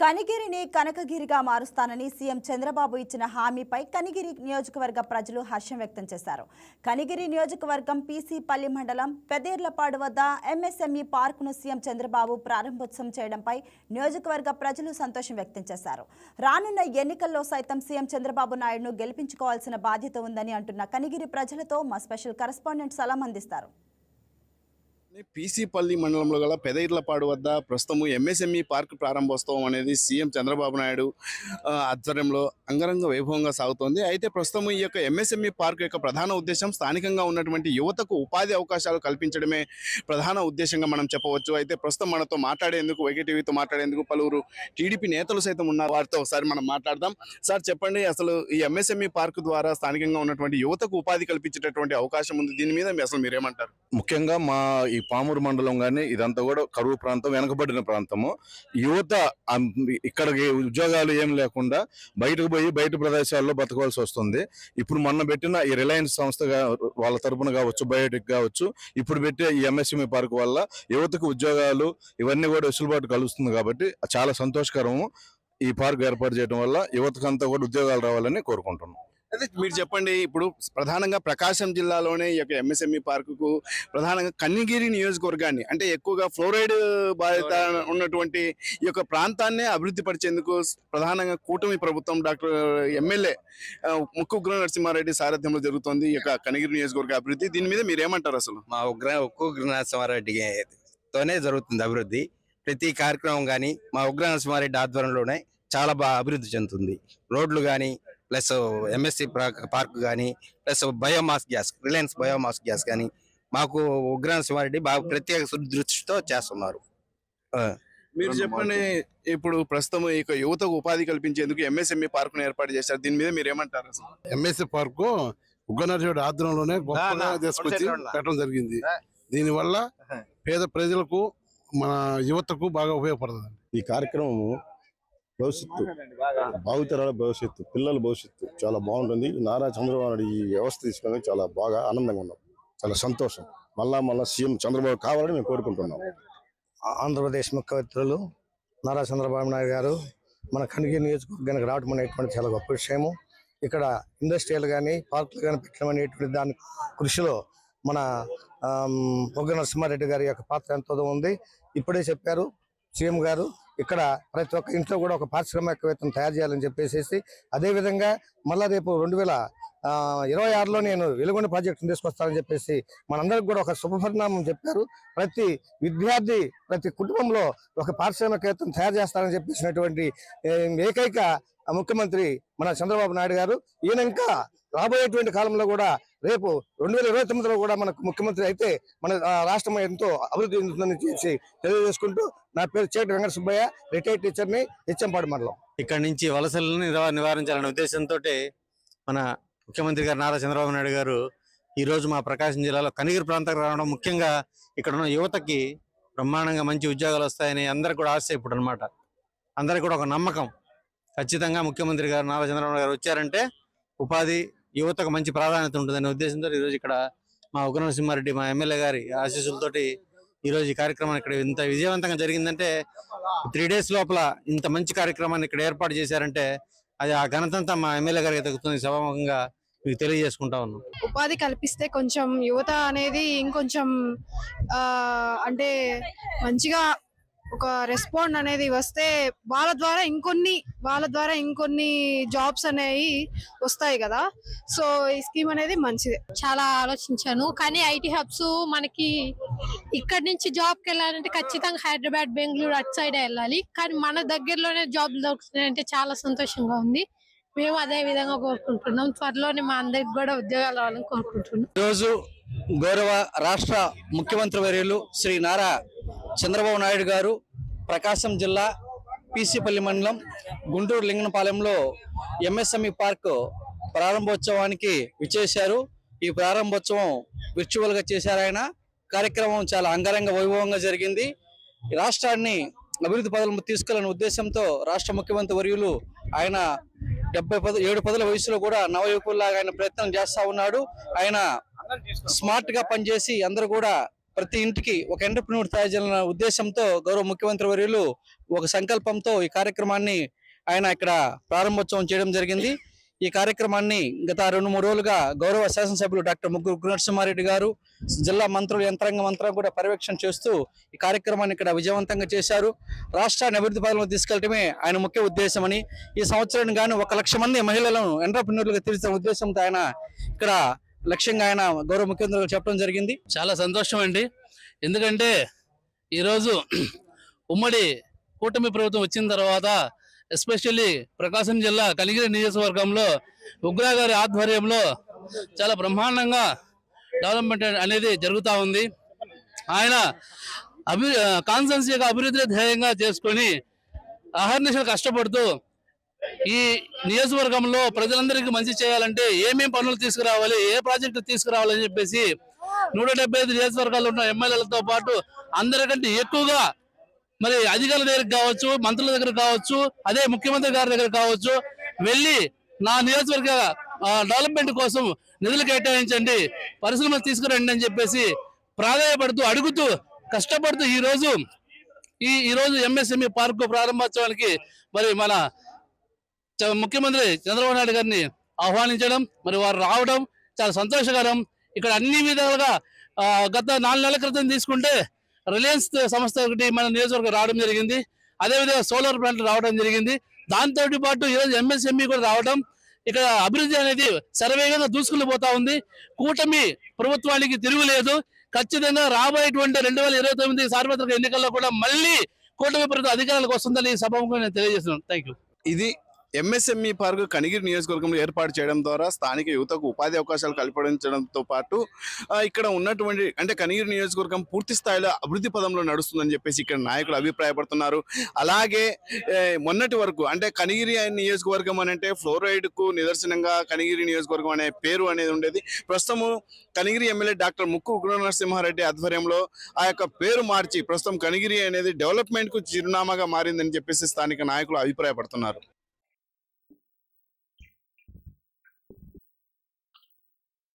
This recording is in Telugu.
కనిగిరిని కనకగిరిగా మారుస్తానని సీఎం చంద్రబాబు ఇచ్చిన హామీపై కనిగిరి నియోజకవర్గ ప్రజలు హర్షం వ్యక్తం చేశారు. కనిగిరి నియోజకవర్గం పీసీపల్లి మండలం పెదేర్లపాడు వద్ద ఎంఎస్ఎంఈ పార్కును సీఎం చంద్రబాబు ప్రారంభోత్సవం చేయడంపై నియోజకవర్గ ప్రజలు సంతోషం వ్యక్తం చేశారు. రానున్న ఎన్నికల్లో సైతం సీఎం చంద్రబాబు నాయుడును గెలిపించుకోవాల్సిన బాధ్యత ఉందని అంటున్న కనిగిరి ప్రజలతో మా స్పెషల్ కరెస్పాండెంట్ సలాం అందిస్తారు. పీసీపల్లి మండలంలో గల పెదయిర్లపాడు వద్ద ప్రస్తుతం ఎంఎస్ఎంఈ పార్క్ ప్రారంభోత్సవం అనేది సీఎం చంద్రబాబు నాయుడు ఆధ్వర్యంలో అంగరంగ వైభవంగా సాగుతోంది. అయితే ప్రస్తుతం ఈ యొక్క ఎంఎస్ఎంఈ పార్క్ యొక్క ప్రధాన ఉద్దేశం స్థానికంగా ఉన్నటువంటి యువతకు ఉపాధి అవకాశాలు కల్పించడమే ప్రధాన ఉద్దేశంగా మనం చెప్పవచ్చు. అయితే ప్రస్తుతం మనతో మాట్లాడేందుకు వైకేటీవీతో మాట్లాడేందుకు పలువురు టీడీపీ నేతలు సైతం ఉన్నారు. వారితో ఒకసారి మనం మాట్లాడదాం. సార్ చెప్పండి అసలు ఈ ఎంఎస్ఎంఈ పార్క్ ద్వారా స్థానికంగా ఉన్నటువంటి యువతకు ఉపాధి కల్పించేటటువంటి అవకాశం ఉంది. దీని మీద అసలు మీరేమంటారు? ముఖ్యంగా మా ఈ పామూరు మండలం కానీ ఇదంతా కూడా కరువు ప్రాంతం వెనకబడిన ప్రాంతము. యువత ఇక్కడికి ఉద్యోగాలు ఏం లేకుండా బయటకు పోయి బయట ప్రదేశాల్లో బతకవలసి వస్తుంది. ఇప్పుడు మొన్న పెట్టిన ఈ రిలయన్స్ సంస్థ వాళ్ళ తరపున కావచ్చు బయోటిక్ కావచ్చు ఇప్పుడు పెట్టే ఈ ఎంఎస్ఎంఈ పార్క్ వల్ల యువతకు ఉద్యోగాలు ఇవన్నీ కూడా వెసులుబాటు కలుస్తుంది కాబట్టి చాలా సంతోషకరము ఈ పార్క్ ఏర్పాటు చేయడం వల్ల యువతకంతా కూడా ఉద్యోగాలు రావాలని కోరుకుంటున్నాం. అదే మీరు చెప్పండి ఇప్పుడు ప్రధానంగా ప్రకాశం జిల్లాలోనే ఈ యొక్క ఎంఎస్ఎంఈ పార్కుకు ప్రధానంగా కన్నిగిరి నియోజకవర్గాన్ని అంటే ఎక్కువగా ఫ్లోరైడ్ బాధిత ఉన్నటువంటి ఈ యొక్క ప్రాంతాన్ని అభివృద్ధి పరిచేందుకు ప్రధానంగా కూటమి ప్రభుత్వం డాక్టర్ ఎమ్మెల్యే ముక్కు ఉగ్ర నరసింహారెడ్డి సారథ్యంలో జరుగుతోంది ఈ యొక్క కనిగిరి నియోజకవర్గ అభివృద్ధి. దీని మీద మీరు ఏమంటారు అసలు? మా ఉగ్ర ఉక్కు నరసింహారెడ్డి తోనే జరుగుతుంది అభివృద్ధి. ప్రతి కార్యక్రమం కానీ మా ఉగ్ర నరసింహారెడ్డి ఆధ్వర్యంలోనే చాలా బాగా అభివృద్ధి చెందుతుంది. రోడ్లు కానీ ప్లస్ ఎంఎస్సి పార్క్ కానీ plus biomass gas Reliance biomass gas కానీ మాకు ఉగ్ర నరసింహారెడ్డి బాగా ప్రత్యేక దృష్టితో చేస్తున్నారు. మీరు చెప్పండి ఇప్పుడు ప్రస్తుతం ఈ యువతకు ఉపాధి కల్పించేందుకు ఎంఎస్ఎంఈ పార్కును ఏర్పాటు చేశారు. దీని మీద మీరు ఏమంటారు ఎంఎస్సి పార్కు ఉగ్గనర్జుడు ఆధ్వర్యంలోనే గొప్పగా తీసుకొచ్చి పెట్టడం జరిగింది. దీని వల్ల పేద ప్రజలకు మన యువతకు బాగా ఉపయోగపడుతుంది. ఈ కార్యక్రమము భవిష్యత్తు. భావితరాల భవిష్యత్తు పిల్లల భవిష్యత్తు చాలా బాగుంటుంది. నారా చంద్రబాబు నాయుడు ఈ వ్యవస్థ తీసుకుని చాలా బాగా ఆనందంగా ఉన్నాం. చాలా సంతోషం. మళ్ళా మళ్ళా సీఎం చంద్రబాబు కావాలని మేము కోరుకుంటున్నాం. ఆంధ్రప్రదేశ్ ముఖ్యమంత్రులు నారా చంద్రబాబు నాయుడు గారు మన కనిగిరి నియోజకవర్గానికి రావడం అనేటువంటి చాలా గొప్ప విషయము. ఇక్కడ ఇండస్ట్రియల్ కానీ పార్కులు కానీ పెట్టడం అనేటువంటి దాని కృషిలో మన పొగ్గ నరసింహారెడ్డి గారి యొక్క పాత్ర ఎంతో ఉంది. ఇప్పుడే చెప్పారు సీఎం గారు ఇక్కడ ప్రతి ఒక్క ఇంట్లో కూడా ఒక పారిశ్రామికవేత్తను తయారు చేయాలని చెప్పేసి అదేవిధంగా మళ్ళా రేపు రెండు వేల ఇరవై ఆరులో నేను వెలుగొండ ప్రాజెక్టును తీసుకొస్తానని చెప్పేసి మనందరికి కూడా ఒక శుభపరిణామం చెప్పారు. ప్రతి విద్యార్థి ప్రతి కుటుంబంలో ఒక పారిశ్రామికవేత్తను తయారు చేస్తారని చెప్పేసినటువంటి ఏకైక ముఖ్యమంత్రి మన చంద్రబాబు నాయుడు గారు. ఈయన ఇంకా రాబోయేటువంటి కాలంలో కూడా రేపు రెండు వేల ఇరవై తొమ్మిదిలో కూడా మనకు ముఖ్యమంత్రి అయితే మన రాష్ట్రం ఎంతో అభివృద్ధి చెందుతుందని చేసి తెలియజేసుకుంటూ నా పేరు చేటి వెంకట సుబ్బయ్య రిటైర్డ్ టీచర్ని హెచ్ఎంపాడు మండలం. ఇక్కడ నుంచి వలసలను నివా- నివారించాలనే ఉద్దేశంతో మన ముఖ్యమంత్రి గారు నారా చంద్రబాబు నాయుడు గారు ఈ రోజు మా ప్రకాశం జిల్లాలో కనిగిరి ప్రాంతానికి రావడం ముఖ్యంగా ఇక్కడ ఉన్న యువతకి బ్రహ్మాండంగా మంచి ఉద్యోగాలు వస్తాయని అందరికి కూడా ఆశ ఇప్పుడు అనమాట అందరికి కూడా ఒక నమ్మకం. ఖచ్చితంగా ముఖ్యమంత్రి గారు నారా చంద్రబాబు గారు వచ్చారంటే ఉపాధి యువతకు మంచి ప్రాధాన్యత ఉంటుందనే ఉద్దేశంతో ఈ రోజు ఇక్కడ మా ఉగ్ర నరసింహారెడ్డి మా ఎమ్మెల్యే గారి ఆశీస్సులతోటి ఈ రోజు ఈ కార్యక్రమం ఇక్కడ ఇంత విజయవంతంగా జరిగిందంటే త్రీ డేస్ లోపల ఇంత మంచి కార్యక్రమాన్ని ఇక్కడ ఏర్పాటు చేశారంటే అది ఆ ఘనతంతా మా ఎమ్మెల్యే గారికి తగ్గుతుంది. సభాముఖంగా మీకు తెలియజేసుకుంటా ఉన్నాం. ఉపాధి కల్పిస్తే కొంచెం యువత అనేది ఇంకొంచెం ఆ, అంటే మంచిగా ఒక రెస్పాండ్ అనేది వస్తే వాళ్ళ ద్వారా ఇంకొన్ని వాళ్ళ ద్వారా ఇంకొన్ని జాబ్స్ అనేవి వస్తాయి కదా. సో ఈ స్కీమ్ అనేది మంచిదే. చాలా ఆలోచించాను. కానీ ఐటీ హబ్స్ మనకి ఇక్కడ నుంచి జాబ్కి వెళ్ళాలంటే ఖచ్చితంగా హైదరాబాద్ బెంగళూరు అటు సైడ్ వెళ్ళాలి. కానీ మన దగ్గరలోనే జాబ్ దొరుకుతున్నాయంటే చాలా సంతోషంగా ఉంది. మేము అదే విధంగా కోరుకుంటున్నాం. త్వరలోనే మా అందరికి కూడా ఉద్యోగాలు రావాలని కోరుకుంటున్నాం. ఈరోజు గౌరవ రాష్ట్ర ముఖ్యమంత్రి వర్యులు శ్రీ నారా చంద్రబాబు నాయుడు గారు ప్రకాశం జిల్లా పీసీపల్లి మండలం గుంటూరు లింగనపాలెంలో ఎంఎస్ఎంఈ పార్క్ ప్రారంభోత్సవానికి విచ్చేశారు. ఈ ప్రారంభోత్సవం విర్చువల్గా చేశారు ఆయన. కార్యక్రమం చాలా అంగరంగ వైభవంగా జరిగింది. రాష్ట్రాన్ని అభివృద్ధి పదవులు తీసుకెళ్ళిన ఉద్దేశంతో రాష్ట్ర ముఖ్యమంత్రి వర్యులు ఆయన డెబ్బై పద ఏడు పదుల వయసులో కూడా నవయువకుల్లాగా ఆయన ప్రయత్నం చేస్తా ఉన్నాడు. ఆయన స్మార్ట్గా పనిచేసి అందరూ కూడా ప్రతి ఇంటికి ఒక ఎంటర్ప్రినూర్ తయారు చేయాలన్న ఉద్దేశంతో గౌరవ ముఖ్యమంత్రి వర్యులు ఒక సంకల్పంతో ఈ కార్యక్రమాన్ని ఆయన ఇక్కడ ప్రారంభోత్సవం చేయడం జరిగింది. ఈ కార్యక్రమాన్ని గత రెండు మూడు రోజులుగా గౌరవ శాసనసభ్యులు డాక్టర్ ముగ్గురు నరసింహారెడ్డి గారు జిల్లా మంత్రులు యంత్రాంగం అంతా కూడా పర్యవేక్షణ చేస్తూ ఈ కార్యక్రమాన్ని ఇక్కడ విజయవంతంగా చేశారు. రాష్ట్రాన్ని అభివృద్ధి పదంలో తీసుకెళ్ళటమే ఆయన ముఖ్య ఉద్దేశమని ఈ సంవత్సరానికి గాను ఒక లక్ష మంది మహిళలను ఎంటర్ప్రినర్లుగా తీర్చిన ఉద్దేశంతో ఆయన ఇక్కడ లక్ష్యంగా ఆయన గౌరవ ముఖ్యమంత్రి చెప్పడం జరిగింది. చాలా సంతోషం అండి. ఎందుకంటే ఈరోజు ఉమ్మడి కూటమి ప్రభుత్వం వచ్చిన తర్వాత ఎస్పెషల్లీ ప్రకాశం జిల్లా కలిగిరి నియోజకవర్గంలో ఉగ్రా గారి ఆధ్వర్యంలో చాలా బ్రహ్మాండంగా డెవలప్మెంట్ అనేది జరుగుతూ ఉంది. ఆయన అభి కాన్సెన్సీగా అభివృద్ధి ధ్యేయంగా చేసుకొని అహర్నిశలు కష్టపడుతూ ఈ నియోజకవర్గంలో ప్రజలందరికీ మంచి చేయాలంటే ఏమేం పనులు తీసుకురావాలి ఏ ప్రాజెక్టు తీసుకురావాలని చెప్పేసి నూట డెబ్బై ఐదు నియోజకవర్గాలు ఉన్న ఎమ్మెల్యేలతో పాటు అందరికంటే ఎక్కువగా మరి అధికారుల దగ్గర కావచ్చు మంత్రుల దగ్గర కావచ్చు అదే ముఖ్యమంత్రి గారి దగ్గర కావచ్చు వెళ్ళి నా నియోజకవర్గ డెవలప్మెంట్ కోసం నిధులు కేటాయించండి పరిశ్రమలు తీసుకురండి అని చెప్పేసి ప్రాధాన్యపడుతూ అడుగుతూ కష్టపడుతూ ఈరోజు ఈ ఈరోజు ఎంఎస్ఎంఈ పార్కు ప్రారంభోత్సవానికి మరి మన చ- ముఖ్యమంత్రి చంద్రబాబు నాయుడు గారిని ఆహ్వానించడం మరి వారు రావడం చాలా సంతోషకరం. ఇక్కడ అన్ని విధాలుగా గత నాలుగు నెలల క్రితం తీసుకుంటే రిలయన్స్ సంస్థ ఒకటి మన నియోజకవర్గం రావడం జరిగింది. అదేవిధంగా సోలార్ ప్లాంట్ రావడం జరిగింది. దాంతో పాటు ఈరోజు ఎంఎస్ఎంఈ కూడా రావడం ఇక్కడ అభివృద్ధి అనేది సర్వేగంగా దూసుకుని పోతా ఉంది. కూటమి ప్రభుత్వానికి తిరుగులేదు ఖచ్చితంగా రాబోయేటువంటి రెండు వేల ఇరవై తొమ్మిది సార్వత్రిక ఎన్నికల్లో కూడా మళ్ళీ కూటమి ప్రభుత్వం అధికారాలకు వస్తుందని ఈ సభకు నేను తెలియజేస్తున్నాను. థ్యాంక్ యూ ఇది ఎంఎస్ఎంఈ పార్క్ కనిగిరి నియోజకవర్గంలో ఏర్పాటు చేయడం ద్వారా స్థానిక యువతకు ఉపాధి అవకాశాలు కల్పించడంతో పాటు ఇక్కడ ఉన్నటువంటి అంటే కనిగిరి నియోజకవర్గం పూర్తి స్థాయిలో అభివృద్ధి పదంలో నడుస్తుందని చెప్పేసి ఇక్కడ నాయకులు అభిప్రాయపడుతున్నారు. అలాగే మొన్నటి వరకు అంటే కనిగిరి నియోజకవర్గం అని అంటే ఫ్లోరైడ్కు నిదర్శనంగా కనిగిరి నియోజకవర్గం అనే పేరు అనేది ఉండేది. ప్రస్తుతము కనిగిరి ఎమ్మెల్యే డాక్టర్ ముక్కు ఉగ్ర నరసింహారెడ్డి ఆధ్వర్యంలో ఆ యొక్క పేరు మార్చి ప్రస్తుతం కనిగిరి అనేది డెవలప్మెంట్కు చిరునామాగా మారిందని చెప్పేసి స్థానిక నాయకులు అభిప్రాయపడుతున్నారు.